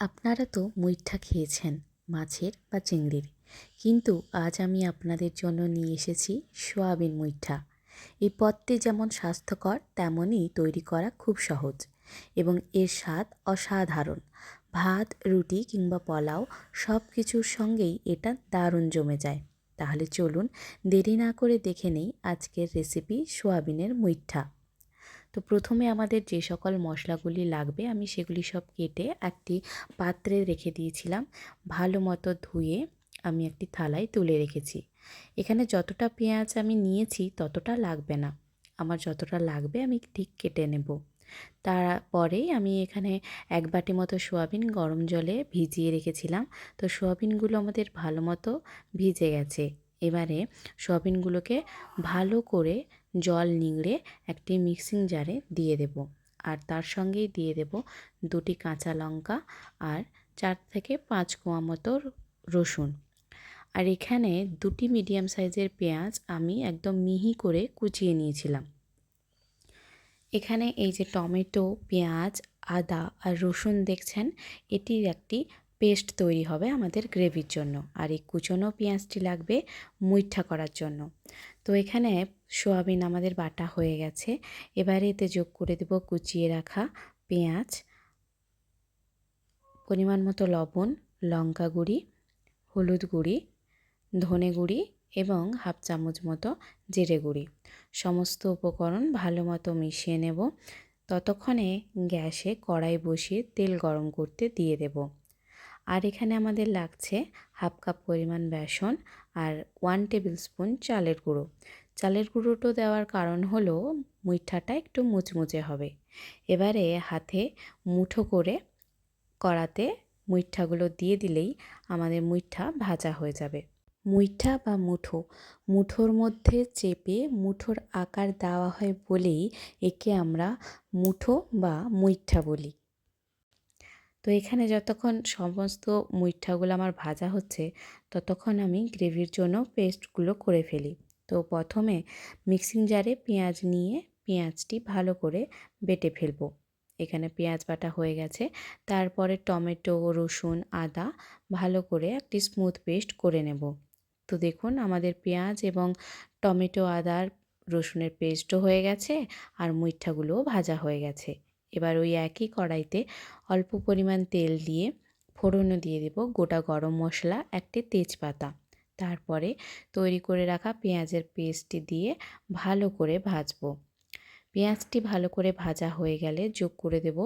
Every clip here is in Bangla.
আপনারা তো মুইঠা খেয়েছেন, মাছের বা চিংড়ির। কিন্তু আজ আমি আপনাদের জন্য নিয়ে এসেছি সোয়াবিন মুইঠা এই পদটি যেমন স্বাস্থ্যকর, তেমনই তৈরি করা খুব সহজ এবং এর স্বাদ অসাধারণ। ভাত, রুটি কিংবা পোলাও সব কিছুর সঙ্গেই এটা দারুণ জমে যায়। তাহলে চলুন দেরি না করে দেখে নেই আজকের রেসিপি সোয়াবিনের মুইঠা তো প্রথমে আমাদের যে সকল মশলাগুলি লাগবে, আমি সেগুলি সব কেটে একটি পাত্রে রেখে দিয়েছিলাম। ভালো মতো ধুয়ে আমি একটি থালায় তুলে রেখেছি। এখানে যতটা পেঁয়াজ আমি নিয়েছি ততটা লাগবে না। আমার যতটা লাগবে আমি ঠিক কেটে নেব। তারপরেই আমি এখানে এক বাটি মতো সোয়াবিন গরম জলে ভিজিয়ে রেখেছিলাম। তো সোয়াবিনগুলো আমাদের ভালো মতো ভিজে গেছে। এবারে সোয়াবিনগুলোকে ভালো করে জল নিংড়ে একটি মিক্সিং জারে দিয়ে দেব। আর তার সঙ্গেই দিয়ে দেব দুটি কাঁচা লঙ্কা আর চার থেকে পাঁচ কোয়া মতো রসুন। আর এখানে দুটি মিডিয়াম সাইজের পেঁয়াজ আমি একদম মিহি করে কুচিয়ে নিয়েছিলাম। এখানে এই যে টমেটো, পেঁয়াজ, আদা আর রসুন দেখছেন, এটির একটি পেস্ট তৈরি হবে আমাদের গ্রেভির জন্য। আর এই কুচনো পেঁয়াজটি লাগবে মুইঠা করার জন্য। তো এখানে সোয়াবিন আমাদের বাটা হয়ে গেছে। এবারে এতে যোগ করে দেব কুচিয়ে রাখা পেঁয়াজ, পরিমাণ মতো লবণ, লঙ্কা গুঁড়ি, হলুদ গুঁড়ি, ধনে গুঁড়ি এবং হাফ চামচ মতো জিরে গুঁড়ি। সমস্ত উপকরণ ভালো মতো মিশিয়ে নেব। ততক্ষণে গ্যাসে কড়াই বসিয়ে তেল গরম করতে দিয়ে দেব। আর এখানে আমাদের লাগছে হাফ কাপ পরিমাণ বেসন আর ওয়ান টেবিল স্পুন চালের গুঁড়ো। চালের গুঁড়োটো দেওয়ার কারণ হলো মুইঠাটা একটু মুচমুচে হবে। এবারে হাতে মুঠো করে কড়াতে মুইঠাগুলো দিয়ে দিলেই আমাদের মুইঠা ভাজা হয়ে যাবে। মুইঠা বা মুঠো, মুঠোর মধ্যে চেপে মুঠোর আকার দেওয়া হয় বলেই একে আমরা মুঠো বা মুইঠা বলি। তো এখানে যতক্ষণ সমস্ত মুইঠাগুলো আমার ভাজা হচ্ছে, ততক্ষণ আমি গ্রেভির জন্য পেস্টগুলো করে ফেলি। তো প্রথমে মিক্সিং জারে পেঁয়াজ নিয়ে পেঁয়াজটি ভালো করে বেটে ফেলব। এখানে পেঁয়াজ বাটা হয়ে গেছে। তারপরে টমেটো, রসুন, আদা ভালো করে একটি স্মুথ পেস্ট করে নেব। তো দেখুন আমাদের পেঁয়াজ এবং টমেটো আদার রসুনের পেস্টও হয়ে গেছে আর মুইঠাগুলোও ভাজা হয়ে গেছে। এবার ওই একই কড়াইতে অল্প পরিমাণ তেল দিয়ে ফোড়নও দিয়ে দেব, গোটা গরম মশলা, একটি তেজপাতা। তারপরে তৈরি করে রাখা পেঁয়াজের পেস্টটি দিয়ে ভালো করে ভাজবো। পেঁয়াজটি ভালো করে ভাজা হয়ে গেলে যোগ করে দেব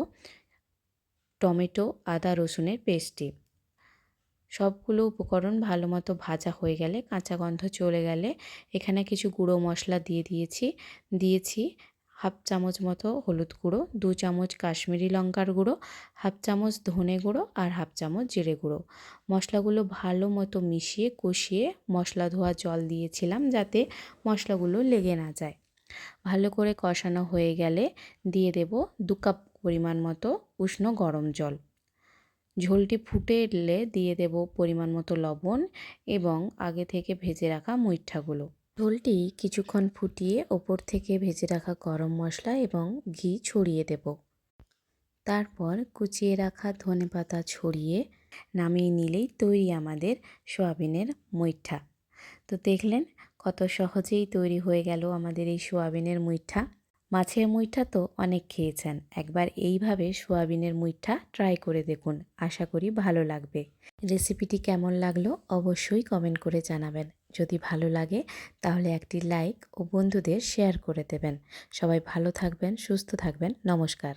টমেটো, আদা, রসুনের পেস্টটি। সবগুলো উপকরণ ভালো মতো ভাজা হয়ে গেলে কাঁচা গন্ধ চলে গেলে এখানে কিছু গুঁড়ো মশলা দিয়ে দিয়েছি দিয়েছি। হাফ চামচ মতো হলুদ গুঁড়ো, দু চামচ কাশ্মীরি লঙ্কার গুঁড়ো, হাফ চামচ ধনে গুঁড়ো আর হাফ চামচ জিরে গুঁড়ো। মশলাগুলো ভালো মতো মিশিয়ে, কষিয়ে মশলা ধোয়া জল দিয়েছিলাম যাতে মশলাগুলো লেগে না যায়। ভালো করে কষানো হয়ে গেলে দিয়ে দেব দু কাপ পরিমাণ মতো উষ্ণ গরম জল। ঝোলটি ফুটে এলে দিয়ে দেব পরিমাণ মতো লবণ এবং আগে থেকে ভেজে রাখা মুইঠাগুলো ঝোলটি কিছুক্ষণ ফুটিয়ে ওপর থেকে ভেজে রাখা গরম মশলা এবং ঘি ছড়িয়ে দেব। তারপর কুচিয়ে রাখা ধনে পাতা ছড়িয়ে নামিয়ে নিলেই তৈরি আমাদের সোয়াবিনের মুইঠা তো দেখলেন কত সহজেই তৈরি হয়ে গেল আমাদের এই সোয়াবিনের মুইঠা মাছের মুইঠা তো অনেক খেয়েছেন, একবার এইভাবে সোয়াবিনের মুইঠা ট্রাই করে দেখুন, আশা করি ভালো লাগবে। রেসিপিটি কেমন লাগল অবশ্যই কমেন্ট করে জানাবেন। যদি ভালো লাগে, তাহলে একটি লাইক ও বন্ধুদের শেয়ার করে দেবেন। সবাই ভালো থাকবেন, সুস্থ থাকবেন। নমস্কার।